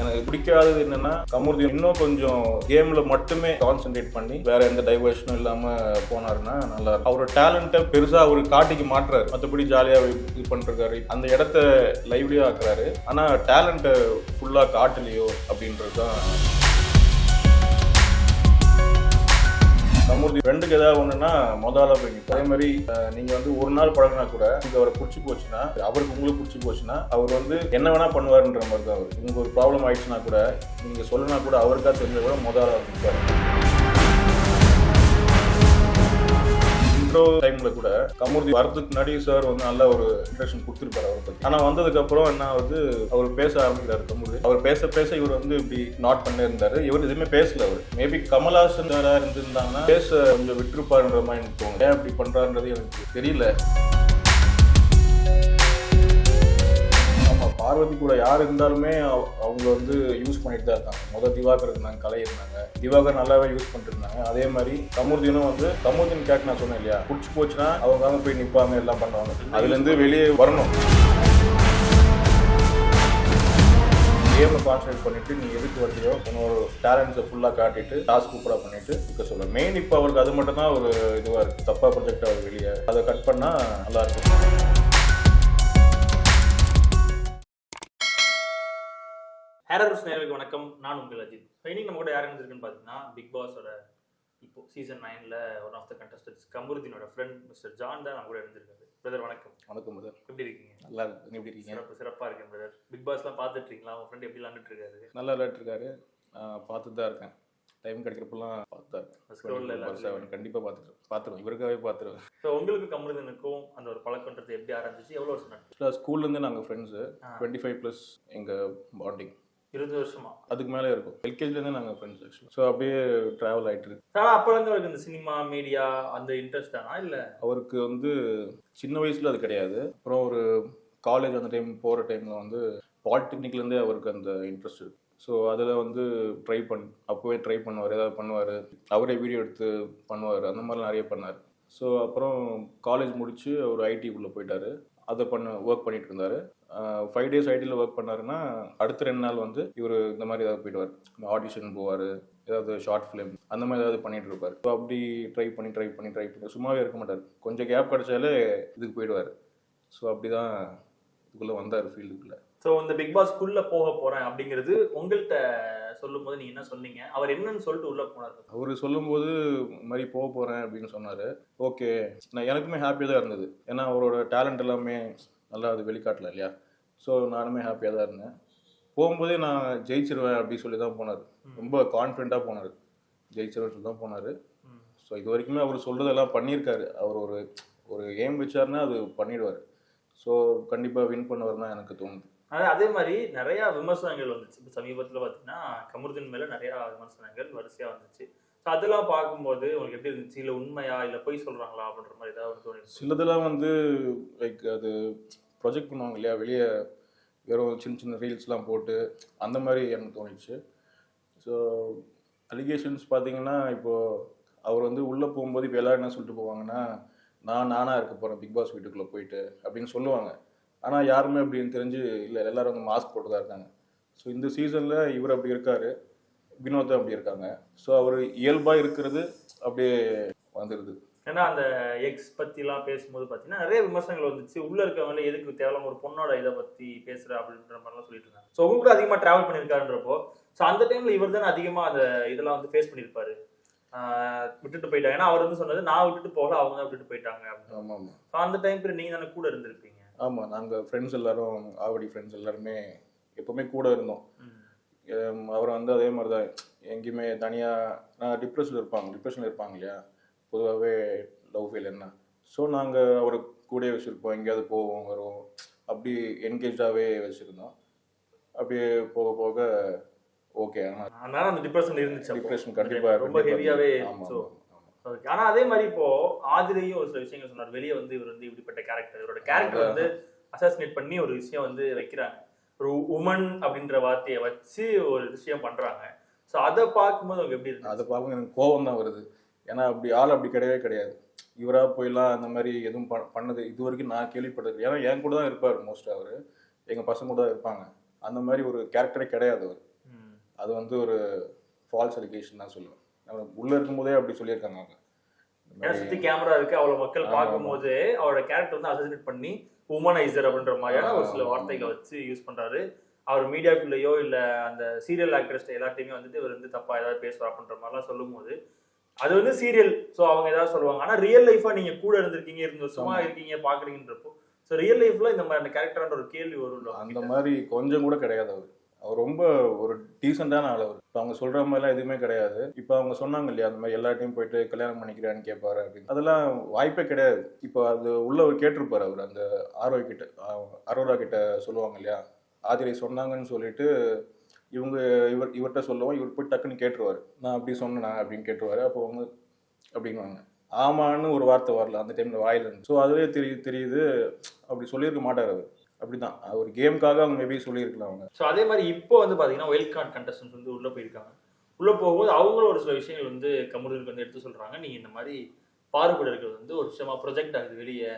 எனக்கு பிடிக்காதது என்னன்னா கமுர்தி இன்னும் கொஞ்சம் கேம்ல மட்டுமே கான்சென்ட்ரேட் பண்ணி வேற எந்த டைவர்ஷனும் இல்லாம போனாருன்னா நல்லா இருக்கும். அவரோட டேலண்ட்டை பெருசா அவர் காட்டிக்கு மாட்டுறாரு. மற்றபடி ஜாலியா இது பண்ணிருக்காரு அந்த இடத்த லைவ்லியா ஆக்குறாரு. ஆனா டேலண்ட்டை ஃபுல்லா காட்டலையோ அப்படின்றது தான் சமூர்த்தி ரெண்டுக்கு ஏதாவது ஒண்ணுன்னா முதல்ல போய் அதே மாதிரி நீங்கள் நீங்க வந்து ஒரு நாள் பழகினா கூட நீங்க அவரை பிடிச்சி போச்சுன்னா அவருக்கு உங்களுக்கு பிடிச்சி போச்சுன்னா அவர் வந்து என்ன வேணா பண்ணுவாருன்ற மாதிரி தான் அவர். உங்களுக்கு ஒரு ப்ராப்ளம் ஆயிடுச்சுன்னா கூட நீங்க சொல்லனா கூட அவருக்கா தெரிஞ்ச கூட முதல்ல நிற்பாரு இன்ட்ரோ டைம்ல கூட கமூர்த்தி வரதுக்கு முன்னாடி சார் வந்து நல்ல ஒரு இன்ட்ரெக்ஷன் கொடுத்துருப்பாரு அவரை பத்தி. ஆனா வந்ததுக்கு அப்புறம் என்ன ஆகுது? அவர் பேச ஆரம்பிக்கிறாரு கமூர்த்தி. அவர் பேச பேச இவர் வந்து இப்படி நாட் பண்ணிருந்தாரு இவர் எதுவுமே பேசல அவர். மேபி கமல்ஹாசன் இருந்திருந்தாங்கன்னா பேச கொஞ்சம் விட்டுருப்பாருன்ற மாதிரி எனக்கு தோணும் ஏன் இப்படி பண்றாருன்றது எனக்கு தெரியல. பார்வதி கூட யார் இருந்தாலுமே அவங்க வந்து யூஸ் பண்ணிட்டு தான் இருக்காங்க. முதல் திவாகர் இருந்தாங்க கலை இருந்தாங்க. திவாகர் நல்லாவே யூஸ் பண்ணிட்டு இருந்தாங்க. அதே மாதிரி கமுர்தீனும் வந்து கமுர்தீன் கேட் நான் சொன்னேன் இல்லையா? பிடிச்சி போச்சுன்னா அவங்க அங்க போய் நிற்பாங்க எல்லாம் பண்ணுவாங்க. அதுல இருந்து வெளியே வரணும். கேமை கான்சன்ட்ரேட் பண்ணிட்டு நீ எதுக்கு வரையோ உன்னோட டேலண்ட்ஸை ஃபுல்லாக காட்டிட்டு டாஸ்க் சூப்பராக பண்ணிட்டு இருக்க சொல்ல. மெயின் இப்போ அவருக்கு அது மட்டும் தான் ஒரு இதுவாக இருக்குது தப்பாக ப்ரொஜெக்ட் அவர் வெளியே அதை கட் பண்ணால் நல்லா இருக்கும். ஹேரர்ஸ் நேர்களுக்கு வணக்கம். நான் உங்கள் அஜித். இன்னைக்கு நம்ம கூட யார் இருந்திருக்குன்னு பார்த்தீங்கன்னா பிக் பாஸோட இப்போ சீசன் நைனில் ஒன் ஆஃப் த கண்டஸ்டன்ஸ் கமருதீனோட ஃப்ரெண்ட் மிஸ்டர் ஜான் தான் நம்ம கூட இருந்திருக்காரு பிரதர் வணக்கம். வணக்கம் முதல் எப்படி இருக்கீங்க? நல்லா இருக்கு எப்படி இருக்கீங்க? சிறப்பு சிறப்பாக இருக்கேன் பிரதர் பிக் பாஸ்லாம் பார்த்துட்டு இருக்கீங்களா? உங்கள் ஃப்ரெண்ட் எப்படி விளாண்டுட்டு இருக்காரு? நல்லா விளையாட்டுருக்காரு பார்த்துட்டு தான் இருக்கேன். டைம் கிடைக்கிறப்பெல்லாம் பார்த்து தான் Scroll ல இருக்கேன் எல்லாத்துலயும். கண்டிப்பாக பார்த்துருவேன் பார்த்துருவேன் இவருக்காகவே பார்த்துருவேன் ஸோ உங்களுக்கு கமருதீனுக்கும் அந்த ஒரு பழக்கன்றது எப்படி ஆரம்பிச்சிச்சு எவ்வளோ வருஷம் ஸ்கூல்லேருந்து நாங்கள் ஃப்ரெண்ட்ஸு. டுவெண்ட்டி ஃபைவ் ப்ளஸ் எங்கள் பாண்டிங் இருபது வருஷமா? அதுக்கு மேலே இருக்கும். எல்கேஜிலேருந்தே நாங்கள் ஃப்ரெண்ட்ஸ் ஆக்சுவலாக ஸோ அப்படியே ட்ராவல் ஆகிட்டு இருக்கு. ஆனால் அப்போலேருந்து அவருக்கு இந்த சினிமா மீடியா அந்த இன்ட்ரெஸ்ட் தானா? இல்லை? அவருக்கு வந்து சின்ன வயசில் அது கிடையாது. அப்புறம் ஒரு காலேஜ் அந்த டைம் போகிற டைமில் வந்து பாலிடெக்னிக்லேருந்தே அவருக்கு அந்த இன்ட்ரெஸ்ட் இருக்கு. ஸோ அதில் வந்து ட்ரை பண் அப்போவே ட்ரை பண்ணுவார் ஏதாவது பண்ணுவார். அவரே வீடியோ எடுத்து பண்ணுவார். அந்த மாதிரிலாம் நிறைய பண்ணார். ஸோ அப்புறம் காலேஜ் முடிச்சு அவர் ஐடிக்குள்ளே போயிட்டாரு. அதை பண்ண ஒர்க் பண்ணிட்டு இருந்தார். ஃபைவ் டேஸ் ஐடியில் ஒர்க் பண்ணாருன்னா அடுத்த ரெண்டு நாள் வந்து இவர் இந்த மாதிரி ஏதாவது போயிடுவார். ஆடிஷன் போவார் ஏதாவது ஷார்ட் ஃபிலிம் அந்த மாதிரி ஏதாவது பண்ணிட்டு இருப்பார் ஸோ அப்படி ட்ரை பண்ணி ட்ரை பண்ணி ட்ரை பண்ணி சும்மாவே இருக்க மாட்டார். கொஞ்சம் கேப் கிடைச்சாலே இதுக்கு போயிடுவார். ஸோ அப்படி தான் இதுக்குள்ளே வந்தார் ஃபீல்டுக்குள்ளே ஸோ இந்த பிக் பாஸ்க்குள்ள போக போறேன் அப்படிங்கிறது உங்கள்கிட்ட சொல்லும் போது நீங்க என்ன சொன்னீங்க? அவர் என்னன்னு சொல்லிட்டு உள்ள போனார். அவர் சொல்லும்போது இந்த மாதிரி போக போகிறேன் அப்படின்னு சொன்னார். ஓகே நான் எனக்குமே ஹாப்பியாக தான் இருந்தது. ஏன்னா அவரோட டேலண்ட் எல்லாமே நல்லா அது வெளிக்காட்டல இல்லையா? ஸோ நானுமே ஹாப்பியாக தான் இருந்தேன். போகும்போதே நான் ஜெயிச்சிருவேன் அப்படின்னு சொல்லி தான் போனார். ரொம்ப கான்ஃபிடென்ட்டாக போனார். ஜெயிச்சிருவேன் சொல்லி தான் போனார். ஸோ இது வரைக்குமே அவர் சொல்கிறதெல்லாம் பண்ணியிருக்காரு. அவர் ஒரு ஒரு ஏம் வச்சாருன்னா அது பண்ணிடுவார். ஸோ கண்டிப்பாக வின் பண்ணுவார் தான் எனக்கு தோணுது. அது அதே மாதிரி நிறைய விமர்சனங்கள் வந்துச்சு. இப்போ சமீபத்தில் பார்த்தீங்கன்னா கமருதீன் மேல நிறைய விமர்சனங்கள் வரிசையா வந்துச்சு. ஸோ அதெல்லாம் பார்க்கும்போது உங்களுக்கு எப்படி இருந்துச்சு? இல்லை உண்மையா? இல்லை பொய் சொல்கிறாங்களா அப்படின்ற மாதிரி ஏதாவது தோணுச்சு சிலதெல்லாம் வந்து லைக் அது ப்ரொஜெக்ட் பண்ணுவாங்க இல்லையா? வெளியே வெறும் சின்ன சின்ன ரீல்ஸ்லாம் போட்டு அந்த மாதிரி எனக்கு தோணிச்சு. ஸோ அலிகேஷன்ஸ் பார்த்தீங்கன்னா இப்போது அவர் வந்து உள்ளே போகும்போது இப்போ எல்லாரும் என்ன சொல்லிட்டு போவாங்கன்னா நான் நானாக இருக்க போகிறேன் பிக் பாஸ் வீட்டுக்குள்ளே போயிட்டு அப்படின்னு சொல்லுவாங்க. ஆனால் யாருமே அப்படின்னு தெரிஞ்சு இல்லை எல்லாரும் வந்து மாஸ்க் போட்டு தான் இருக்காங்க. ஸோ இந்த சீசனில் இவர் அப்படி இருக்காரு. வினோத் அப்படி இருக்காங்க. ஸோ அவர் இயல்பாக இருக்கிறது அப்படியே வந்துடுது ஏன்னா அந்த எக்ஸ் பத்திலாம் பேசும்போது பார்த்தீங்கன்னா நிறைய விமர்சனங்கள் வந்துச்சு. உள்ள இருக்கவங்களே எதுக்கு தேவையில்லாம ஒரு பொண்ணோட இதை பத்தி பேசுற அப்படின்ற மாதிரிலாம் சொல்லிட்டு இருந்தாங்க. ஸோ உங்க கூட அதிகமாக டிராவல் பண்ணியிருக்காருன்றப்போ ஸோ அந்த டைம்ல இவர் தான் அதிகமா அந்த இதெல்லாம் வந்து ஃபேஸ் பண்ணியிருப்பாரு. விட்டுட்டு போயிட்டாங்க. ஏன்னா அவர் வந்து சொன்னது நான் விட்டுட்டு போகல அவங்க தான் விட்டுட்டு போயிட்டாங்க. அப்படின்னு. ஸோ அந்த டைம் பீரியட் நீங்க தானே கூட இருந்திருப்பீங்க. ஆமாம் நாங்கள் ஃப்ரெண்ட்ஸ் எல்லாரும் ஆவடி ஃப்ரெண்ட்ஸ் எல்லாருமே எப்பவுமே கூட இருந்தோம். அவர் வந்து அதே மாதிரி தான் எங்கேயுமே தனியாக டிப்ரெஷனில் இருப்பாங்க டிப்ரெஷனில் இருப்பாங்க இல்லையா? பொதுவாகவே லவ் ஃபெயில் என்ன? ஸோ நாங்கள் அவர் கூடயே வச்சுருப்போம். எங்கேயாவது போவோம் வருவோம். அப்படி என்கேஜாகவே வச்சுருந்தோம். அப்படியே போக போக ஓகே ஆனால் அதனால அந்த டிப்ரெஷன் இருந்துச்சு. டிப்ரெஷன் கண்டிப்பாக ரொம்ப ஹெவியாவே ஆமாம் ஆனா அதே மாதிரி இப்போ ஆதிரையும் ஒரு சில விஷயங்கள் சொன்னார். வெளியே வந்து இவர் வந்து இப்படிப்பட்ட கேரக்டர் இவரோட கேரக்டர் வந்து அசாசினேட் பண்ணி ஒரு விஷயம் வந்து வைக்கிறாங்க. ஒரு உமன் அப்படின்ற வார்த்தையை வச்சு ஒரு விஷயம் பண்றாங்க. ஸோ அதை பார்க்கும்போது அவங்க எப்படி இருக்கு அதை பார்க்கும் எனக்கு கோபம் தான் வருது. ஏன்னா அப்படி ஆள் அப்படி கிடையவே கிடையாது. இவரா போயெல்லாம் அந்த மாதிரி எதுவும் பண்ணது இது வரைக்கும் நான் கேள்விப்பட்டது ஏன்னா என் கூட தான் இருப்பார் மோஸ்ட் அவர். எங்கள் பசங்க கூட தான் இருப்பாங்க. அந்த மாதிரி ஒரு கேரக்டரே கிடையாது அவர். அது வந்து ஒரு ஃபால்ஸ் அலிகேஷன் தான் சொல்லுவேன். உள்ள இருக்கும்போதே அப்படி சொல்லியிருக்காங்க அவங்க. ஏன்னா சுத்தி கேமரா இருக்கு. அவ்வளவு மக்கள் பார்க்கும்போது அவரோட கேரக்டர் வந்து அசசினேட் பண்ணி உமனைசர் அப்படின்ற மாதிரியான ஒரு சில. வார்த்தைகளை வச்சு யூஸ் பண்றாரு அவர் மீடியாக்குள்ளேயோ இல்ல அந்த சீரியல் ஆக்டர்ஸ் எல்லாத்தையுமே வந்துட்டு இவர் வந்து தப்பா ஏதாவது பேசுவார் அப்படின்ற மாதிரிலாம் சொல்லும்போது அது வந்து சீரியல் சோ அவங்க ஏதாவது சொல்லுவாங்க ஆனா ரியல் லைஃபா நீங்க கூட இருந்திருக்கீங்க இருந்த வருஷமா. இருக்கீங்க பாக்குறீங்கன்றப்போ சோ ரியல் லைஃப்ல இந்த மாதிரி அந்த கேரக்டர்ன்ற ஒரு கேள்வி வரும் அந்த மாதிரி கொஞ்சம் கூட கிடையாது அவர் அவர் ரொம்ப ஒரு டீசெண்டான ஆள் அவர் இப்போ அவங்க சொல்கிற மாதிரிலாம் எதுவுமே கிடையாது. இப்போ அவங்க சொன்னாங்க இல்லையா அந்த மாதிரி எல்லாத்தையும் போயிட்டு கல்யாணம் பண்ணிக்கிறான்னு கேட்பாரு அப்படின்னு. அதெல்லாம் வாய்ப்பே கிடையாது. இப்போ அது உள்ள அவர் அவர் அந்த ஆரோக்கிய கிட்ட அரோரா கிட்ட சொல்லுவாங்க இல்லையா ஆதிரை சொன்னாங்கன்னு சொல்லிட்டு இவங்க இவர் இவர்கிட்ட சொல்லுவோம் இவர் போய் டக்குன்னு கேட்டுருவார். நான் அப்படி சொன்னேன் அப்படின்னு கேட்டுருவாரு. அப்போ அவங்க அப்படிங்குவாங்க ஆமான்னு ஒரு வார்த்தை வரல. அந்த டைமில் வாயில் இருந்து. ஸோ அதுவே தெரியுது தெரியுது. அப்படி சொல்லியிருக்க மாட்டார் அவர். அப்படிதான். ஒரு கேமுக்காக அவங்க மேபி சொல்லியிருக்கலாம் அவங்க. ஸோ அதே மாதிரி இப்போ வந்து பாத்தீங்கன்னா ஒயில்ட் கார்டு கண்டஸ்டன்ஸ் வந்து உள்ள போயிருக்காங்க. உள்ள போகும்போது அவங்களும் ஒரு சில விஷயங்கள் வந்து கமுதலுக்கு வந்து எடுத்து சொல்றாங்க. நீங்க இந்த மாதிரி பாறுபட இருக்கிறது வந்து ஒரு விஷயமா ப்ரொஜெக்ட் ஆகுது வெளியே.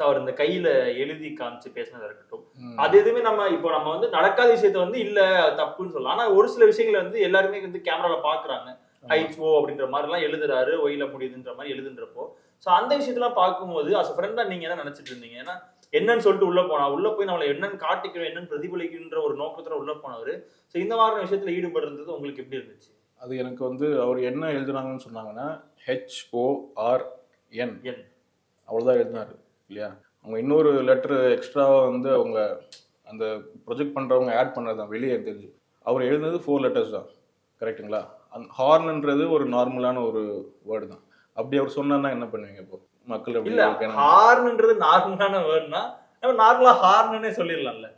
ஸோ அவர் இந்த கையில எழுதி காமிச்சு பேசினதா இருக்கட்டும். அது எதுவுமே நம்ம இப்போ நம்ம வந்து நடக்காத விஷயத்த வந்து இல்ல தப்புன்னு சொல்லலாம். ஆனா ஒரு சில விஷயங்களை வந்து எல்லாருமே வந்து கேமரால பாக்குறாங்க. ஐச்ஓ அப்படின்ற மாதிரி எல்லாம் எழுதுறாரு ஒயில முடியுதுன்ற மாதிரி எழுதுன்றப்போ. ஸோ அந்த விஷயத்தெல்லாம் பார்க்கும்போது அஸ் ஃப்ரெண்டா நீங்க என்ன நினைச்சிட்டு இருந்தீங்க? ஏன்னா என்னன்னு சொல்லிட்டு உள்ள போனா உள்ள போய் நம்மளை என்னன்னு காட்டிக்கணும் என்னன்னு பிரதிபலிக்கின்ற ஒரு நோக்கத்துல உள்ள போனவர். ஸோ இந்த மாதிரி விஷயத்துல ஈடுபடுறது உங்களுக்கு எப்படி இருந்துச்சு? அது எனக்கு வந்து அவர் என்ன எழுதுனாங்கன்னு சொன்னாங்கன்னா ஹெச்ஓஆர்என் என் அவ்வளோதான் எழுதினாரு இல்லையா? அவங்க இன்னொரு லெட்டர் எக்ஸ்ட்ராவாக வந்து அவங்க அந்த ப்ரொஜெக்ட் பண்ணுறவங்க ஆட் பண்ணது தான் வெளியே தெரிஞ்சு. அவர் எழுதுனது ஃபோர் லெட்டர்ஸ் தான் கரெக்ட்டுங்களா அந்த ஹார்ன்ன்றது ஒரு நார்மலான ஒரு வேர்டு தான். அப்படி அவர் சொன்னார்னா என்ன பண்ணுவீங்க இப்போ? மக்கள் இல்ல ஹார்ன்ன்றது நார்மலான வேர்ட்னா நம்ம நார்மலா ஹார்ன்னு சொல்லிடலாம்ல.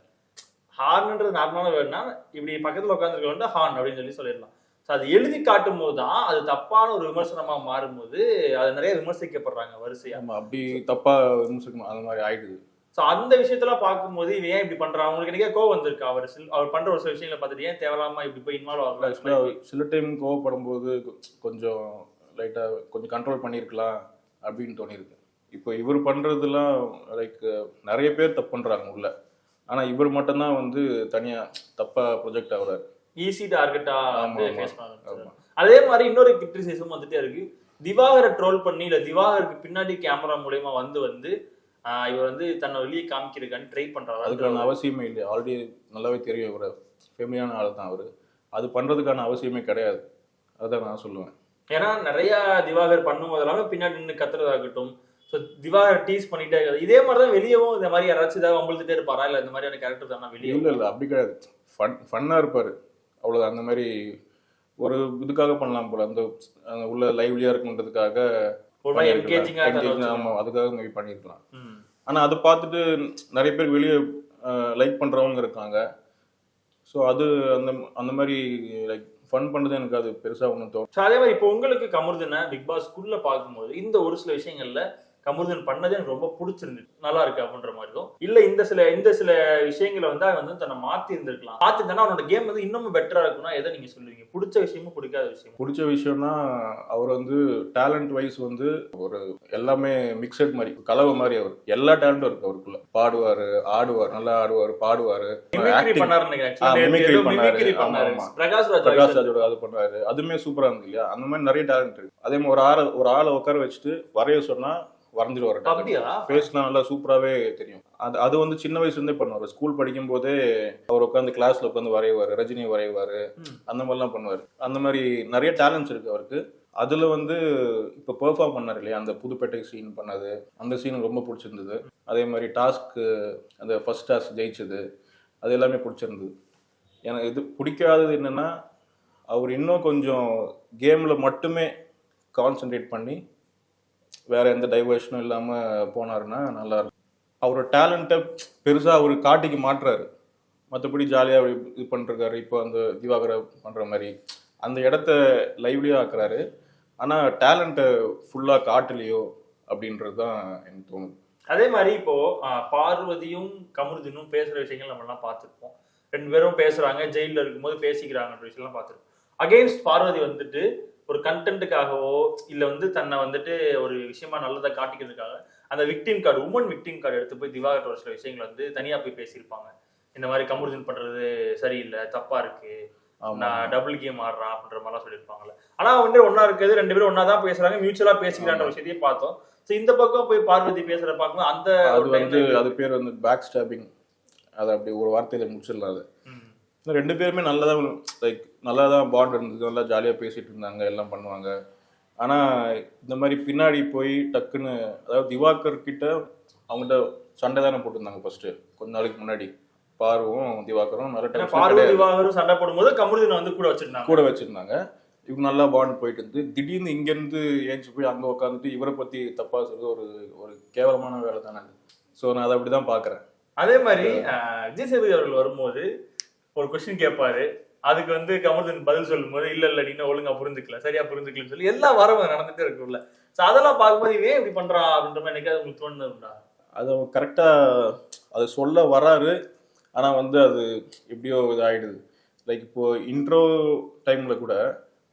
ஹார்ன்ன்றது நார்மலான வேர்ட்னா இப்படி பக்கத்துல உட்காந்துருக்க வந்து ஹார்ன் அப்படின்னு சொல்லி சொல்லிடலாம். ஸோ அது எழுதி காட்டும் போது தான் அது தப்பான ஒரு விமர்சனமா மாறும்போது அது நிறைய விமர்சிக்கப்படுறாங்க வரிசையா. அப்படி தப்பா விமர்சிக்கணும். அந்த மாதிரி ஆயிடுது. ஸோ அந்த விஷயத்தெல்லாம் பார்க்கும்போது இவன் ஏன் இப்படி பண்றான்? அவங்களுக்கு எனக்கே கோவம் வந்திருக்கு. அவர் சில- அவர் பண்ற ஒரு சில விஷயங்களை பார்த்துட்டு ஏன் தேவையில்லாம இப்படி போய் இன்வால்வ் ஆகலாம் சில டைம் கோவப்படும் போது கொஞ்சம் லைட்டாக கொஞ்சம் கண்ட்ரோல் பண்ணியிருக்கலாம். அப்படின்னு தோணியிருக்கு. இப்போ இவர் பண்ணுறதுலாம் லைக் நிறைய பேர் தப்பு பண்ணுறாங்க உள்ள. ஆனால் இவர் மட்டும்தான் வந்து தனியாக தப்பாக ப்ரொஜெக்ட் ஆகுறாரு. ஈஸி டார்கெட்டா வந்து ஆமா, ஃபேஸ் ஆமா. பண்ண அதே மாதிரி இன்னொரு கிரிட்டிசிசம் வந்துட்டே இருக்கு. திவாகரை ட்ரோல் பண்ணி இல்ல திவாகருக்கு பின்னாடி கேமரா மூலயமா வந்து வந்து இவர் வந்து தன்னை வெளியே காமிக்கிறதுக்கான ட்ரை பண்றாரு. அதுக்கான அவசியமே இல்லை. ஆல்ரெடி நல்லாவே தெரியும் இவர். ஃபேமிலியான ஆள் தான் அவர். அது பண்ணுறதுக்கான அவசியமே கிடையாது. அதுதான் நான் சொல்லுவேன். ஏன்னா நிறைய திவாகர் பண்ணும்போது எல்லாமே பின்னாடி நின்று கத்துறதாகட்டும். ஸோ திவாகர் டீஸ் பண்ணிட்டே இருக்காது. இதே மாதிரி தான் வெளியவும் இந்த மாதிரி யாராச்சும் ஏதாவது வம்பளுத்துட்டே இருப்பாரா? இல்ல இந்த மாதிரியான கேரக்டர் தானே வெளியே இல்லை இல்லை. அப்படி கிடையாது. ஃபன் ஃபன்னாக இருப்பார். அவ்வளோ அந்த மாதிரி ஒரு இதுக்காக பண்ணலாம் போல. அந்த உள்ள லைவ்லியாக இருக்குன்றதுக்காக ஒரு மாதிரி பண்ணியிருக்கலாம். என்கேஜிங்கா Engaging, இருந்தாலும் ஆமா. அதுக்காக மேபி பண்ணியிருக்கலாம். ஆனால் அதை பார்த்துட்டு நிறைய பேர் வெளியே லைக் பண்ணுறவங்க இருக்காங்க. ஸோ அது அந்த அந்த மாதிரி லைக் ஃபன் பண்ணுறது எனக்கு அது பெருசாக ஒன்றும் தோணும் ஸோ அதே மாதிரி இப்போ உங்களுக்கு கமருதுன்னா பிக் பாஸ்க்குள்ளே பார்க்கும்போது இந்த ஒரு சில விஷயங்களில் கமருதன் பண்ணது எனக்கு ரொம்ப பிடிச்சிருந்துச்சு. நல்லா இருக்கு அப்படின்ற மாதிரி தான் இல்ல இந்த சில இந்த சில விஷயங்களை வந்து அவன் வந்து தன்னை மாத்தி இருந்திருக்கலாம். மாத்தி இருந்தா அவனோட கேம் வந்து இன்னும் பெட்டரா இருக்கும்னா எதை நீங்க சொல்லுவீங்க? பிடிச்ச விஷயமும் பிடிக்காத விஷயமும். பிடிச்ச விஷயம்னா அவர் வந்து டேலண்ட் வைஸ் வந்து ஒரு எல்லாமே மிக்சட் மாதிரி கலவை மாதிரி அவர். எல்லா டேலண்ட்டும் இருக்கு அவருக்குள்ள. பாடுவாரு ஆடுவார் நல்லா ஆடுவார் பாடுவார். பிரகாஷ் ராஜ் பிரகாஷ் ராஜோட அது பண்ணாரு. அதுமே சூப்பரா இருந்தது இல்லையா? அந்த மாதிரி நிறைய டேலண்ட் இருக்கு. அதே மாதிரி ஒரு ஆளை ஒரு ஆளை உட்கார வச்சுட்டு வரைய சொன்னா வரைஞ்சிருவாரு அப்படியா? ஃபேஸ்லாம் நல்லா சூப்பராகவே தெரியும். அது அது வந்து சின்ன வயசுலேருந்தே பண்ணுவார். ஸ்கூல் படிக்கும் போதே அவர் உட்காந்து கிளாஸ்ல உட்காந்து வரைவார் ரஜினி வரைவார். அந்த மாதிரிலாம் பண்ணுவார். அந்த மாதிரி நிறைய டேலண்ட்ஸ் இருக்கு அவருக்கு. அதுல வந்து இப்போ பெர்ஃபார்ம் பண்ணார் இல்லையா? அந்த புதுப்பேட்டை சீன் பண்ணது. அந்த சீன் ரொம்ப பிடிச்சிருந்தது. அதே மாதிரி டாஸ்க்கு அந்த ஃபர்ஸ்ட் டாஸ்க் ஜெயிச்சது. அது எல்லாமே பிடிச்சிருந்தது. எனக்கு இது பிடிக்காதது என்னன்னா அவர் இன்னும் கொஞ்சம் கேம்ல மட்டுமே கான்சென்ட்ரேட் பண்ணி வேற எந்த டைவர்ஷனும் இல்லாம போனாருன்னா நல்லா இருக்கும். அவரோட டேலண்ட்டை பெருசா அவர் காட்டிக்கு மாட்டுறாரு. மற்றபடி ஜாலியாக இது பண்ணிருக்காரு. இப்போ அந்த திவாகர பண்ற மாதிரி அந்த இடத்த லைவ்லியா ஆக்குறாரு. ஆனா டேலண்ட்டை ஃபுல்லா காட்டலையோ அப்படின்றது தான் எனக்கு தோணுது. அதே மாதிரி இப்போ பார்வதியும் கமருதினும் பேசுற விஷயங்கள் நம்ம எல்லாம் ரெண்டு பேரும் பேசுறாங்க ஜெயில இருக்கும்போது பேசிக்கிறாங்கன்ற விஷயம்லாம் பார்த்துருப்போம். அகெயின்ஸ்ட் பார்வதி வந்துட்டு ஒரு கண்டென்ட்டுக்காகவோ இல்ல வந்து தன்னை வந்துட்டு ஒரு விஷயமா நல்லதை காட்டிக்கிறதுக்காக அந்த victim card woman victim card எடுத்து போய் திவாகர் ஒரு சில விஷயங்கள் வந்து தனியா போய் பேசியிருப்பாங்க. இந்த மாதிரி கமருதீன் பண்றது சரியில்லை தப்பா இருக்கு. நான் டபுள் கேம் ஆடுறான் அப்படின்ற மாதிரிலாம் சொல்லியிருப்பாங்கல்ல. ஆனா வந்து ஒண்ணா இருக்கிறது ரெண்டு பேரும் ஒண்ணா தான் பேசுறாங்க மியூச்சுவலா பேசிக்கிறான்ற விஷயத்தையும் பார்த்தோம். சோ இந்த பக்கம் போய் பார்வதி பேசுற பார்க்கும்போது அந்த அது வந்து அது பேர் வந்து பேக் ஸ்டாப்பிங் அதை அப்படி ஒரு வார்த்தையில முடிச்சிடலாம் அது. ரெண்டு பேருமே நல்லா தான் லைக் நல்லா தான் பாண்ட் இருந்தது நல்லா ஜாலியாக பேசிட்டு இருந்தாங்க எல்லாம் பண்ணுவாங்க. ஆனால் இந்த மாதிரி பின்னாடி போய் டக்குன்னு அதாவது திவாகர் கிட்ட அவங்ககிட்ட சண்டை தானே போட்டிருந்தாங்க ஃபர்ஸ்ட் கொஞ்ச நாளைக்கு முன்னாடி. பார்வும் திவாகரும் நிறைய ஏன்னா டைம் பார்வதி வாகரும் சண்டை போடும்போது கமருதீன் வந்து கூட வச்சிருந்தாங்க. கூட வச்சிருந்தாங்க. இவங்க நல்லா பாண்ட் போயிட்டு இருந்து திடீர்னு இங்கேருந்து ஏஞ்சி போய் அங்கே உட்காந்துட்டு இவரை பற்றி தப்பாக சொல்றது ஒரு ஒரு கேவலமான வேலை தானே ஸோ நான் அதை அப்படி தான் பார்க்குறேன் அதே மாதிரி விஜய் சேதுபதி அவர்கள் வரும்போது ஒரு கொஸ்டின் கேட்பாரு அதுக்கு வந்து கமர்தன் பதில் சொல்லும்போது இல்ல இல்ல நீங்க ஒழுங்கா புரிஞ்சுக்கல சரியா புரிஞ்சுக்கலன்னு சொல்லி எல்லா வரவும் நடந்துட்டே இருக்குல்ல சோ அதெல்லாம் பார்க்கும்போது இவன் இப்படி பண்றான் அப்படின்ற மாதிரி என்னைக்காவது உங்களுக்கு தோணுதுண்டா அது அவங்க கரெக்டாக அது சொல்ல வராரு. ஆனால் வந்து அது எப்படியோ இதாயிடுது. லைக் இப்போ இன்ட்ரோ டைமில் கூட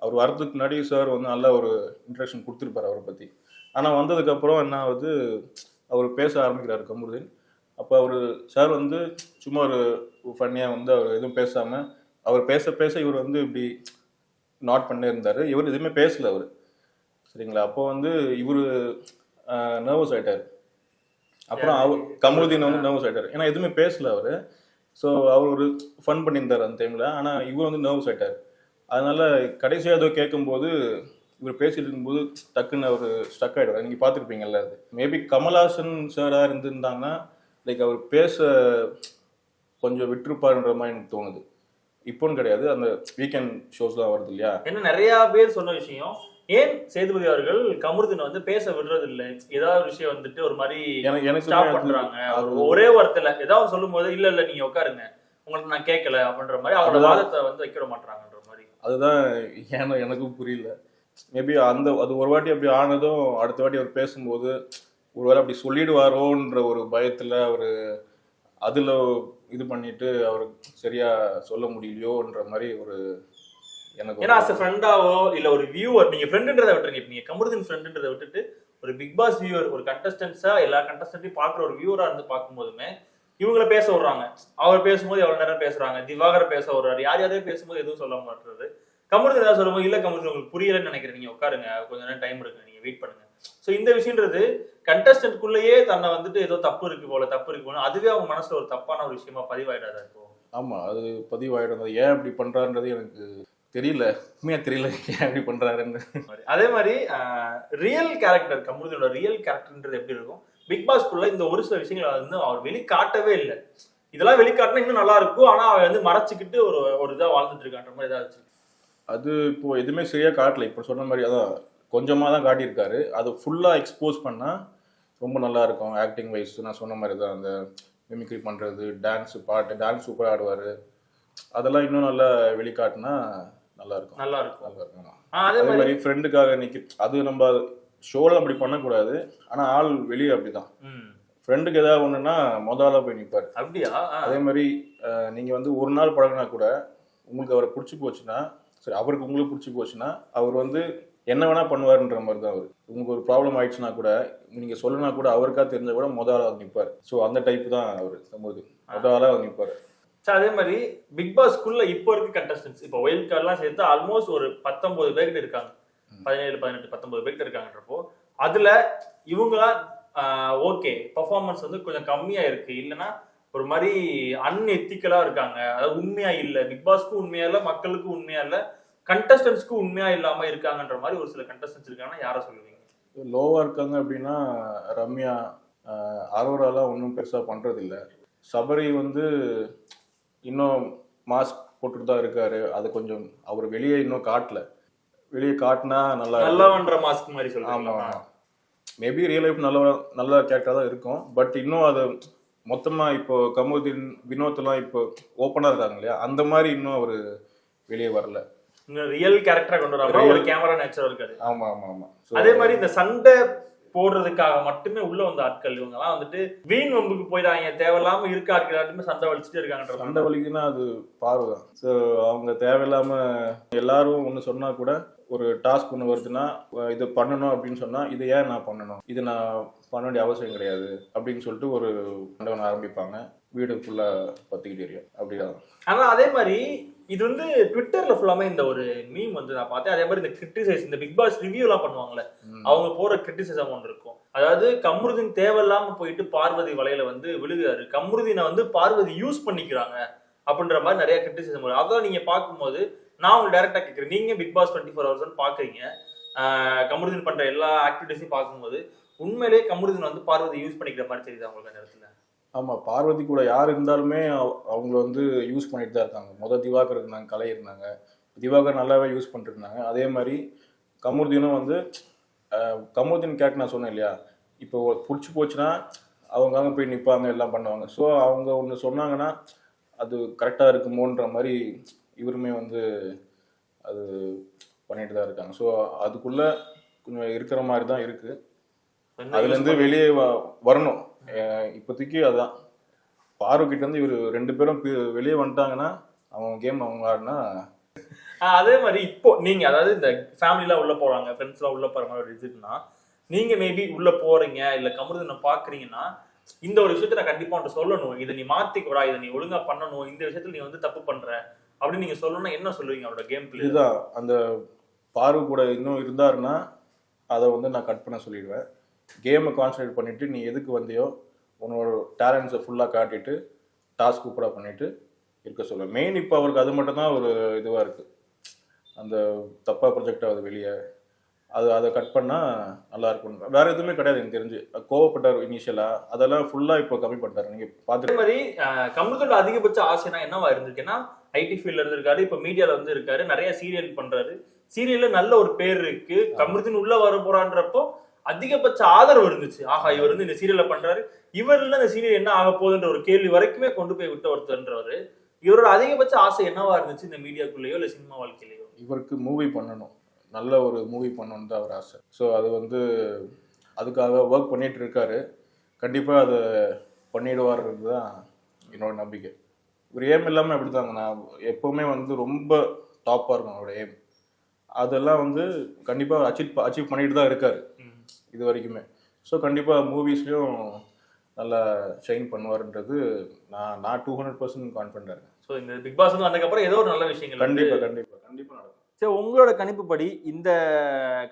அவர் வரதுக்கு முன்னாடி சார் வந்து நல்ல ஒரு இன்ட்ரெக்ஷன் கொடுத்துருப்பாரு அவரை பற்றி ஆனால் வந்ததுக்கப்புறம் என்ன ஆகுது? அவர் பேச ஆரம்பிக்கிறாரு கமருதீன் அப்போ அவர் சார் வந்து சும்மா ஒரு ஃபன்னியாக வந்து அவர் எதுவும் பேசாமல் அவர் பேச பேச இவர் வந்து இப்படி நாட் பண்ணே இருந்தார். இவர் எதுவுமே பேசல அவர். சரிங்களா? அப்போ வந்து இவர் நர்வஸ் ஆகிட்டார் அப்புறம் அவர் கமருதீன் வந்து நர்வஸ் ஆகிட்டார் ஏன்னா எதுவுமே பேசல அவர். ஸோ அவர் ஒரு ஃபன் பண்ணியிருந்தார் அந்த டைமில் ஆனால் இவர் வந்து நர்வஸ் ஆகிட்டார் அதனால கடைசியாக ஏதோ கேட்கும்போது இவர் பேசிட்டு இருக்கும்போது டக்குன்னு அவர் ஸ்டக் ஆகிடுவார் நீங்கள் பார்த்துருப்பீங்கல்ல அது. மேபி கமல்ஹாசன் சாராக இருந்திருந்தாங்கன்னா லைக் அவர் பேச கொஞ்சம் விட்டுருப்பாருன்ற மாதிரி எனக்கு தோணுது. இப்போன்னு கிடையாது அந்த வீக்கெண்ட் ஷோஸ் தான் வருது இல்லையா? என்ன நிறைய பேர் சொன்ன விஷயம். ஏன் சேதுபதி அவர்கள் கமருதீன் வந்து பேச விடுறது இல்ல ஏதாவது ஒரு விஷயம் வந்துட்டு ஒரு மாதிரி எனக்கு ஸ்டாப் பண்றாங்க. ஒரே வார்த்தையில ஏதாவது சொல்லும் போது இல்ல இல்ல நீங்க உட்காருங்க. உங்களுக்கு நான் கேட்கல அப்படின்ற மாதிரி அவரோட. வாதத்தை வந்து வைக்கிற மாட்டாங்கன்ற மாதிரி. அதுதான் ஏன்னா எனக்கும் புரியல. மேபி அந்த அது ஒரு வாட்டி அப்படி ஆனதும் அடுத்த வாட்டி அவர் பேசும்போது ஒருவேளை அப்படி சொல்லிடுவாரோன்ற ஒரு பயத்துல அவர் அதுல இது பண்ணிட்டு அவர் சரியா சொல்ல முடியலையோன்ற மாதிரி ஒரு எனக்கு ஏன்னா அஸ் ஃப்ரெண்டாவோ இல்ல ஒரு வியூவர் நீங்க ஃப்ரெண்டுன்றதை விட்டுருங்க. இப்ப நீங்க கமருதீன் ஃப்ரெண்டுன்றதை விட்டுட்டு ஒரு பிக் பாஸ் வியூவர் ஒரு கண்டஸ்டன்ஸா எல்லா கண்டஸ்டன்ட்டையும் பாக்குற ஒரு வியூவரா இருந்து பார்க்கும்போதுமே இவங்கள பேச விடுறாங்க. அவர் பேசும்போது எவ்வளவு நேரம் பேசுறாங்க? திவாகர் பேச விடுறாரு. யார் யாரையும் பேசும்போது எதுவும் சொல்ல மாட்டுறது கமருதீன் ஏதாவது சொல்லும்போது இல்ல கமருதீன் உங்களுக்கு புரியலன்னு நினைக்கிறேன். நீங்க உட்காருங்க. கொஞ்ச நேரம் டைம் எடுங்க. நீங்க வெயிட் பண்ணுங்க. சோ இந்த விஷயம்ன்றது கண்டஸ்டன்ட்குள்ளேயே தன்னை வந்துட்டு ஏதோ தப்பு இருக்கு போல தப்பு இருக்கு போல அதுவே அவங்க மனசுல ஒரு தப்பான ஒரு விஷயமா பதிவாயிடாதா இப்போ? ஆமா அது பதிவாயிடும் ஏன் அப்படி பண்றான்றது எனக்கு தெரியல. உண்மையா தெரியல ஏன் அப்படி பண்றாருன்னு. அதே மாதிரி ரியல் கேரக்டர் கமருதனோட ரியல் கேரக்டர்ன்றது எப்படி இருக்கும்? பிக் பாஸ்க்குள்ள இந்த ஒரு சில விஷயங்களை வந்து அவர் வெளிக்காட்டவே இல்லை. இதெல்லாம் வெளிக்காட்டினா இன்னும் நல்லா இருக்கும் ஆனா அவன் வந்து மறைச்சிக்கிட்டு ஒரு ஒரு இதா வாழ்ந்துட்டு இருக்கான்ற மாதிரி ஏதாச்சும் அது இப்போ எதுவுமே சரியா காட்டல. இப்போ சொன்ன மாதிரி அதான் கொஞ்சமாக தான் காட்டியிருக்காரு. அது ஃபுல்லாக எக்ஸ்போஸ் பண்ணால் ரொம்ப நல்லா இருக்கும் ஆக்டிங் வைஸ் நான் சொன்ன மாதிரி தான் அந்த மிமிக்ரி பண்ணுறது டான்ஸ் பாட்டு டான்ஸ் சூப்பராக ஆடுவார். அதெல்லாம் இன்னும் நல்லா வெளிக்காட்டினா நல்லா இருக்கும் நல்லா இருக்கும் நல்லா இருக்கும் அதே மாதிரி ஃப்ரெண்டுக்காக நிற்க அது நம்ம ஷோவில் அப்படி பண்ணக்கூடாது. ஆனால் ஆள் வெளியே அப்படி தான். ஃப்ரெண்டுக்கு ஏதாவது ஒன்றுனா முதல்ல போய் நிற்பார் அப்படியா. அதே மாதிரி அஹ், நீங்க வந்து ஒரு நாள் பழகினா கூட உங்களுக்கு அவரை பிடிச்சி போச்சுன்னா சரி அவருக்கு உங்களுக்கு பிடிச்சி போச்சுன்னா அவர் வந்து என்ன வேணா பண்ணுவாருன்ற மாதிரி தான் அவர். உங்களுக்கு ஒரு ப்ராப்ளம் ஆயிடுச்சுன்னா கூட நீங்க சொல்லுனா கூட அவருக்கா தெரிஞ்ச கூட முதல் ஆளாக நிற்பார் ஸோ அந்த டைப் தான் அவர் சமூக முதல் ஆளாக நிற்பார் அதே மாதிரி பிக் பாஸ்க்குள்ள இப்போ இருக்க கண்டஸ்டன்ஸ் இப்போ ஒயில் கார்டெலாம் சேர்த்து ஆல்மோஸ்ட் ஒரு பத்தொன்பது பேர்கிட்ட இருக்காங்க. பதினேழு பதினெட்டு பத்தொன்பது பேர்கிட்ட இருக்காங்கன்றப்போ அதில் இவங்களாம் ஓகே பர்ஃபார்மன்ஸ் வந்து கொஞ்சம் கம்மியாக இருக்குது இல்லைன்னா ஒரு மாதிரி அன்எத்திக்கலா இருக்காங்க. அதாவது உண்மையாக இல்லை. பிக் பாஸ்க்கும் உண்மையாக இல்லை மக்களுக்கும் உண்மையாக இல்லை. கண்டஸ்டன்ஸ்க்கு உண்மையா இல்லாம இருக்காங்கன்ற மாதிரி ஒரு சில கண்டஸ்டன்ஸ் இருக்காங்கன்னா யாரை சொல்லுவீங்க? லோவாக இருக்காங்க அப்படின்னா ரம்யா அரோராலாம் ஒன்றும் பெருசாக பண்ணுறது இல்ல சபரி வந்து இன்னும் மாஸ்க் போட்டுட்டு தான் இருக்காரு. அது கொஞ்சம் அவர் வெளியே இன்னும் காட்டல. வெளியே காட்டினா நல்லா இருக்கும். நல்லவன்ற மாஸ்க் மாதிரி ஆமா சொல்லுவாங்க மேபி ரியல் லைஃப் நல்ல நல்ல கேரக்டர் தான் இருக்கும். பட் இன்னும் அது மொத்தமா இப்போ கமுதீன் வினோத்லாம் இப்போ ஓப்பனா இருக்காங்க இல்லையா? அந்த மாதிரி இன்னும் அவர் வெளியே வரல. ரியல் கேரக்டரா கொண்டு வராம ஒரு கேமரா நேச்சர் இருக்காது. ஆமா ஆமா ஆமா. அதே மாதிரி இந்த சண்டை போடுறதுக்காக மட்டுமே உள்ள வந்த ஆட்கள் இவங்க எல்லாம் வந்துட்டு வீண் வம்புக்கு போயிடாங்க தேவையில்லாம இருக்க ஆட்கள் எல்லாருமே சண்டை வலிச்சுட்டே இருக்காங்கன்ற சண்டை வலிக்குன்னா அது பார்வை தான். ஸோ அவங்க தேவையில்லாம எல்லாரும் ஒன்று சொன்னா கூட ஒரு டாஸ்க் ஒன்று வருதுன்னா இது பண்ணணும் அப்படின்னு சொன்னா இது ஏன் நான் பண்ணணும்? இது நான் பண்ண வேண்டிய அவசியம் கிடையாது அப்படின்னு சொல்லிட்டு ஒரு ஒன்று ஆரம்பிப்பாங்க. வீடு ஃபுல்லாக பற்றிக்கிட்டு எரியும் அப்படிதான். ஆனா அதே மாதிரி இது வந்து ட்விட்டர்ல ஃபுல்லாமே இந்த ஒரு மீம் வந்து நான் பார்த்தேன். அதே மாதிரி இந்த கிரிட்டிசைஸ் இந்த பிக் பாஸ் ரிவ்யூ எல்லாம் பண்ணுவாங்கல்ல. அவங்க போற கிரிட்டிசிசம் ஒன்று இருக்கும். அதாவது கம்ருதீன் தேவையில்லாம போயிட்டு பார்வதி வலையில வந்து விழுகிறாரு. கம்ருதீனை வந்து பார்வதி யூஸ் பண்ணிக்கிறாங்க அப்படின்ற மாதிரி நிறைய கிரிட்டிசிசம் வரும். அதான் நீங்க பார்க்கும்போது நான் உங்களுக்கு டேரக்டா கேட்கறேன் நீங்க Bigg Boss twenty four hours பாக்குறீங்க. ஆஹ் கமருதீன் பண்ற எல்லா ஆக்டிவிட்டிஸையும் பார்க்கும்போது உண்மையிலேயே கமருதீன் வந்து பார்வதி யூஸ் பண்ணிக்கிற மாதிரி தெரியுது அவங்களுக்கு அந்த இடத்துல? ஆமாம் பார்வதி கூட யார் இருந்தாலுமே அவங்க வந்து யூஸ் பண்ணிட்டு தான் இருக்காங்க. முதல் திவாகர் இருந்தாங்க கலை இருந்தாங்க. திவாகர் நல்லாவே யூஸ் பண்ணிட்டு இருந்தாங்க. அதே மாதிரி கமருதீனும் வந்து அஹ், கமருதீன் நான் சொன்னேன் இல்லையா? இப்போ பிடிச்சி போச்சுன்னா அவங்க அங்கே போய் நிற்பாங்க எல்லாம் பண்ணுவாங்க. ஸோ அவங்க ஒன்று சொன்னாங்கன்னா அது கரெக்டாக இருக்குமோன்ற மாதிரி இவருமே வந்து அது பண்ணிட்டு தான் இருக்காங்க. ஸோ அதுக்குள்ள கொஞ்சம் இருக்கிற மாதிரி தான் இருக்கு அதுல இருந்து வெளியே வரணும். இப்போதைக்கு அதான். பாரு கிட்ட இருந்து இவர் ரெண்டு பேரும் வெளியே வந்துட்டாங்கன்னா அவங்க கேம் அவங்க ஆடினா அதே மாதிரி இப்போ நீங்க அதாவது இந்த ஃபேமிலிலாம் உள்ள போறாங்க ஃப்ரெண்ட்ஸ்லாம் உள்ள போற மாதிரி ஒரு இதுன்னா நீங்க மேபி உள்ள போறீங்க இல்ல கமருதனை பாக்குறீங்கன்னா இந்த ஒரு விஷயத்த நான் கண்டிப்பா உன்ட்ட சொல்லணும். இதை நீ மாத்திக்கூடா இதை நீ ஒழுங்கா பண்ணணும் இந்த விஷயத்துல நீ வந்து தப்பு பண்ற. அப்படின்னு நீங்க சொல்லணும்னா என்ன சொல்லுவீங்க அவரோட கேம் பிளே இதுதான். அந்த பார்வை கூட இன்னும் இருந்தாருன்னா அதை வந்து நான் கட் பண்ண சொல்லிடுவேன். கேமை கான்சன்ட்ரேட் பண்ணிட்டு நீ எதுக்கு வந்தியோ உன்னோட டேலண்ட்ஸை ஃபுல்லாக காட்டிட்டு டாஸ்க் கூட பண்ணிட்டு இருக்க சொல்லுவேன் மெயின் இப்போ அவருக்கு அது மட்டும்தான் ஒரு இதுவாக இருக்குது அந்த தப்பா ப்ரொஜெக்டாக அது வெளியே. அது அதை கட் பண்ணால் நல்லா இருக்கும் வேற எதுவுமே கிடையாது எனக்கு தெரிஞ்சு. கோவப்பட்டார் இனிஷியலாக அதெல்லாம் ஃபுல்லாக இப்போ கம்மி பண்ணிட்டாரு. நீங்கள் பார்த்துட்டு அதே மாதிரி கமருதோட அதிகபட்ச ஆசைனா என்னவா இருந்திருக்குன்னா ஐடி ஃபீல்ட்ல இருந்திருக்காரு இப்ப மீடியால வந்து இருக்காரு நிறைய சீரியல் பண்றாரு. சீரியல்ல நல்ல ஒரு பேர் இருக்கு. கமருதீன் உள்ள வர போறான்றப்போ அதிகபட்ச ஆதரவு இருந்துச்சு. ஆஹா இவர் வந்து இந்த சீரியல்ல பண்றாரு. இவர்ல இந்த சீரியல் என்ன ஆக போகுதுன்ற ஒரு கேள்வி வரைக்குமே கொண்டு போய் விட்ட ஒருத்தர்ன்றவரு. இவரோட அதிகபட்ச ஆசை என்னவா இருந்துச்சு இந்த மீடியாக்குள்ளேயோ இல்ல சினிமா வாழ்க்கையிலயோ? இவருக்கு மூவி பண்ணணும். நல்ல ஒரு மூவி பண்ணணும்னு தான் அவர் ஆசை. ஸோ அது வந்து அதுக்காக ஒர்க் பண்ணிட்டு இருக்காரு. கண்டிப்பாக அதை பண்ணிடுவார்ன்றது தான் என்னோட நம்பிக்கை. இவர் ஏம் இல்லாமல் அப்படி தாங்க நான் எப்போவுமே வந்து ரொம்ப டாப்பாக இருக்கும் அவரோட ஏம் அதெல்லாம் வந்து கண்டிப்பாக அச்சீவ் அச்சீவ் பண்ணிட்டு தான் இருக்காரு. இது வரைக்குமே. ஸோ கண்டிப்பாக மூவிஸ்லேயும் நல்லா ஷைன் பண்ணுவாருன்றது நான் நான் டூ ஹண்ட்ரட் பர்சன்ட் கான்ஃபிடண்டாக இருக்கேன். சோ இந்த பிக் பாஸ் வந்து வந்ததுக்கு அப்புறம் ஏதோ ஒரு நல்ல விஷயங்கள் கண்டிப்பாக கண்டிப்பாக கண்டிப்பாக நடக்கும். சரி உங்களோட கணிப்புப்படி இந்த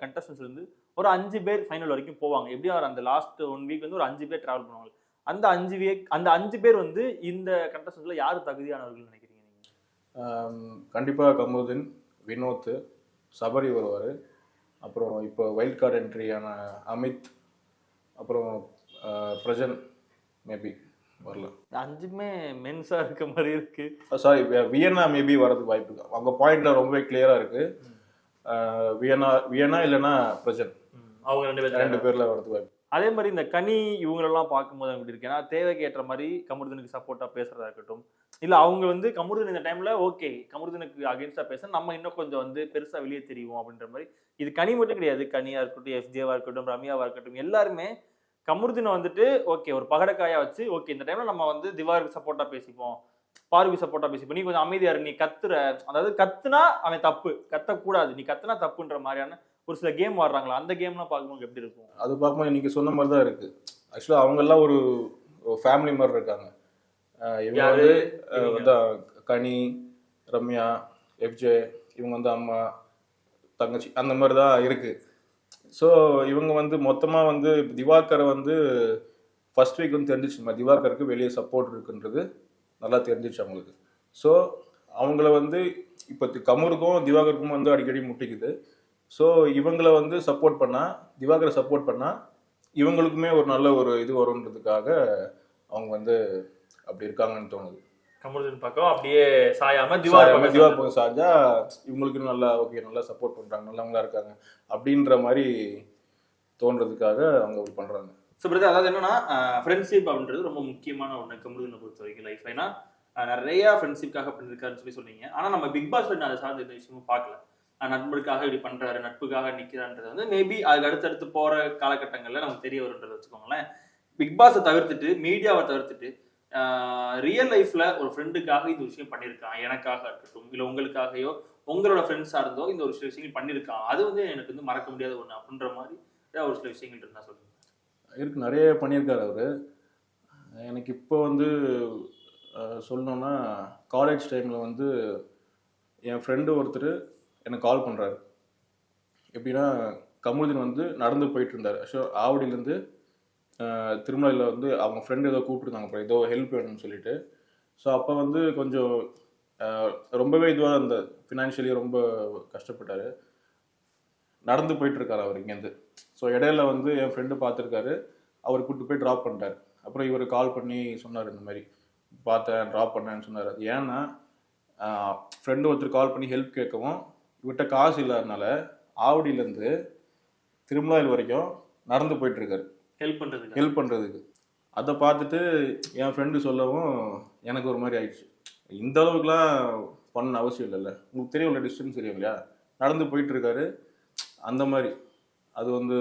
கண்டஸ்டன்ஸ்லேருந்து ஒரு அஞ்சு பேர் ஃபைனல் வரைக்கும் போவாங்க. எப்படியும் ஒரு அந்த லாஸ்ட் ஒன் வீக் வந்து ஒரு அஞ்சு பேர் ட்ராவல் பண்ணுவாங்க. அந்த அஞ்சு வீக் அந்த அஞ்சு பேர் வந்து இந்த கண்டஸ்டன்ஸில் யார் தகுதியானவர்கள் நினைக்கிறீங்க நீங்கள் கண்டிப்பாக கமுதின் வினோத் சபரி வருவார் அப்புறம் இப்போ வைல்ட் கார்டு என்ட்ரியான அமித் அப்புறம் பிரஜன் மேபி வரல. அஞ்சுமே மென்ஸா இருக்க மாதிரி இருக்கு. சாரி வியன்னா மேபி வரதுக்கு வாய்ப்பு இருக்கு. அவங்க பாயிண்ட்ல ரொம்பவே கிளியராக இருக்கு. வியன்னா வியன்னா இல்லைன்னா பிரஜன் ம், அவங்க ரெண்டு பேர் ரெண்டு பேர்ல வரதுக்கு வாய்ப்பு அதே மாதிரி இந்த கனி இவங்களெல்லாம் பார்க்கும்போது எப்படி இருக்கு? ஏன்னா தேவைக்கு ஏற்ற மாதிரி கமருதனுக்கு சப்போர்ட்டா பேசுறதா இருக்கட்டும். இல்ல அவங்க வந்து கமருதன் இந்த டைம்ல ஓகே கமருதனுக்கு அகேன்ஸ்டா பேச நம்ம இன்னும் கொஞ்சம் வந்து பெருசா வெளியே தெரியும் அப்படின்ற மாதிரி. இது கனி மட்டும் கிடையாது. கனியா இருக்கட்டும் எஃப்ஜேவா இருக்கட்டும் ரம்யாவா இருக்கட்டும் எல்லாருமே கமருதீனை வந்துட்டு ஓகே ஒரு பகடக்காயா வச்சு ஓகே இந்த டைம்ல நம்ம வந்து திவாருக்கு சப்போர்ட்டா பேசிப்போம். பார்வி சப்போர்ட்டா பேசிப்போம். நீ கொஞ்சம் அமைதியா இரு நீ கத்துற. அதாவது கத்துனா அவன் தப்பு. கத்தக்கூடாது. நீ கத்துனா தப்புன்ற மாதிரியான ஒரு சில கேம் ஆடுறாங்களா அந்த கேம்லாம் பார்க்கும்போது எப்படி இருக்கும்? அது பார்க்கும்போது நீங்க சொன்ன மாதிரி தான் இருக்கு. ஆக்சுவலாக அவங்கெல்லாம் ஒரு ஃபேமிலி மாதிரி இருக்காங்க. இவங்க? வந்து கனி ரம்யா எஃப்ஜே இவங்க வந்து அம்மா தங்கச்சி அந்த மாதிரி தான் இருக்கு. ஸோ இவங்க வந்து மொத்தமாக வந்து திவாகரை வந்து ஃபர்ஸ்ட் வீக் வந்து தெரிஞ்சிச்சுமா திவாகருக்கு வெளியே சப்போர்ட் இருக்குன்றது நல்லா தெரிஞ்சிச்சு அவங்களுக்கு. ஸோ அவங்கள வந்து இப்போ கமருக்கும் திவாகருக்கும் வந்து அடிக்கடி முட்டிக்குது. ஸோ இவங்கள வந்து சப்போர்ட் பண்ணால் திவாகரை சப்போர்ட் பண்ணால் இவங்களுக்குமே ஒரு நல்ல ஒரு இது வரும்ன்றதுக்காக அவங்க வந்து அப்படி இருக்காங்கன்னு தோணுது. கமருதீன் பக்கம் அப்படியே சாயாம திவார் பக்கம் திவா பக்கம் சாஞ்சா இவங்களுக்கு நல்லா ஓகே நல்லா சப்போர்ட் பண்றாங்க நல்லவங்களா இருக்காங்க அப்படின்ற மாதிரி தோன்றதுக்காக அவங்க அப்படி பண்றாங்க. ஸோ பிரதர் அதாவது என்னன்னா ஃப்ரெண்ட்ஷிப் அப்படின்றது ரொம்ப முக்கியமான ஒன்று கமருதனை பொறுத்த வரைக்கும் லைஃப்ல ஏன்னா நிறைய ஃப்ரெண்ட்ஷிப்காக பண்ணிருக்காருன்னு சொல்லி சொன்னீங்க. ஆனா நம்ம பிக் பாஸ்ல நான் அதை சார்ந்த எந்த விஷயமும் பார்க்கல. நண்பருக்காக இப்படி பண்றாரு நட்புக்காக நிக்கிறான்றது வந்து மேபி அதுக்கு அடுத்தடுத்து போற காலகட்டங்கள்ல நமக்கு தெரிய வரும்ன்றது வச்சுக்கோங்களேன். பிக் பாஸை தவிர்த்துட்டு மீடியாவை தவிர்த்துட்டு ரியல் லைஃப்ல ஒரு ஃப்ரெண்டுக்காக இந்த விஷயம் பண்ணியிருக்கான். எனக்காக இருக்கட்டும் இல்லை உங்களுக்காகயோ உங்களோட ஃப்ரெண்ட்ஸாக இருந்தோ இந்த ஒரு சில விஷயங்கள் பண்ணியிருக்கான். அது வந்து எனக்கு வந்து மறக்க முடியாத ஒன்று அப்படின்ற மாதிரி ஒரு சில விஷயங்கள் இருந்தால் சொல்லுங்க. இருக்கு நிறைய பண்ணியிருக்காரு அவர். எனக்கு இப்போ வந்து சொல்லணும்னா காலேஜ் டைமில் வந்து என் ஃப்ரெண்டு ஒருத்தர் எனக்கு கால் பண்ணுறாரு எப்படின்னா கமுதின் வந்து நடந்து போயிட்டு இருந்தார். ஸோ ஆவடியிலேருந்து திருமலையில் வந்து அவங்க ஃப்ரெண்டு ஏதோ கூப்பிட்டுருந்தாங்க அப்புறம் ஏதோ ஹெல்ப் வேணும்னு சொல்லிட்டு. ஸோ அப்போ வந்து கொஞ்சம் ரொம்பவே இதுவாக இருந்த ஃபினான்ஷியலி ரொம்ப கஷ்டப்பட்டார். நடந்து போயிட்டுருக்காரு அவர் இங்கேருந்து ஸோ இடையில வந்து என் ஃப்ரெண்டு பார்த்துருக்காரு அவர் கூப்பிட்டு போய் ட்ராப் பண்ணிட்டார். அப்புறம் இவர் கால் பண்ணி சொன்னார் இந்த மாதிரி பார்த்தேன் ட்ராப் பண்ணேன்னு சொன்னார். அது ஏன்னா ஃப்ரெண்டு ஒருத்தர் கால் பண்ணி ஹெல்ப் கேட்கவும் இவர்கிட்ட காசு இல்லாதனால ஆவடியிலேருந்து திருமலாயில் வரைக்கும் நடந்து போயிட்டுருக்காரு. ஹெல்ப் பண்றதுக்கு ஹெல்ப் பண்ணுறதுக்கு அதை பார்த்துட்டு என் ஃப்ரெண்டு சொல்லவும் எனக்கு ஒரு மாதிரி ஆயிடுச்சு. இந்த அளவுக்குலாம் பண்ண அவசியம் இல்லைல்ல. உங்களுக்கு தெரியும் இல்லை டிஸ்டன்ஸ் தெரியும் இல்லையா? நடந்து போயிட்டு இருக்காரு அந்த மாதிரி. அது வந்து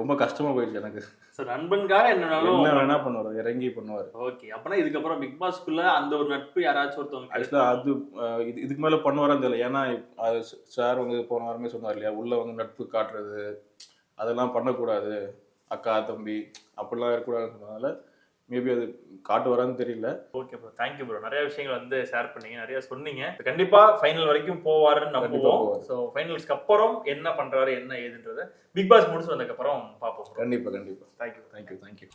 ரொம்ப கஷ்டமா போயிடுச்சு எனக்கு. ஸோ நண்பனுக்காக என்னனாலும் என்ன வேணா பண்ணுவார். இறங்கி பண்ணுவார். ஓகே அப்பனா இதுக்கப்புறம் பிக் பாஸ்க்குள்ள அந்த ஒரு நட்பு யாராச்சும் ஒருத்தவங்க ஆக்சுவலாக அது இது இதுக்கு மேலே பண்ணுவாரான்னு தெரியல. ஏன்னா சார் வந்து போன வாரமே சொன்னார் இல்லையா? உள்ள வந்து நட்பு காட்டுறது அதெல்லாம் பண்ணக்கூடாது. அக்கா தம்பி அப்படிலாம் இருக்கக்கூடாதுன்னு சொன்னதால மேபி அது காட்டு வரான்னு தெரியல. ஓகே ப்ரோ தேங்க்யூ ப்ரோ நிறைய விஷயங்கள் வந்து ஷேர் பண்ணீங்க நிறைய சொன்னீங்க. கண்டிப்பா ஃபைனல் வரைக்கும் போவாருன்னு நம்புவோம். ஸோ ஃபைனல்ஸ்க்கு அப்புறம் என்ன பண்றாரு என்ன ஏதுன்றத பிக் பாஸ் முடிச்சு வந்ததுக்கு அப்புறம் பார்ப்போம் கண்டிப்பா கண்டிப்பா. Thank you thank you thank you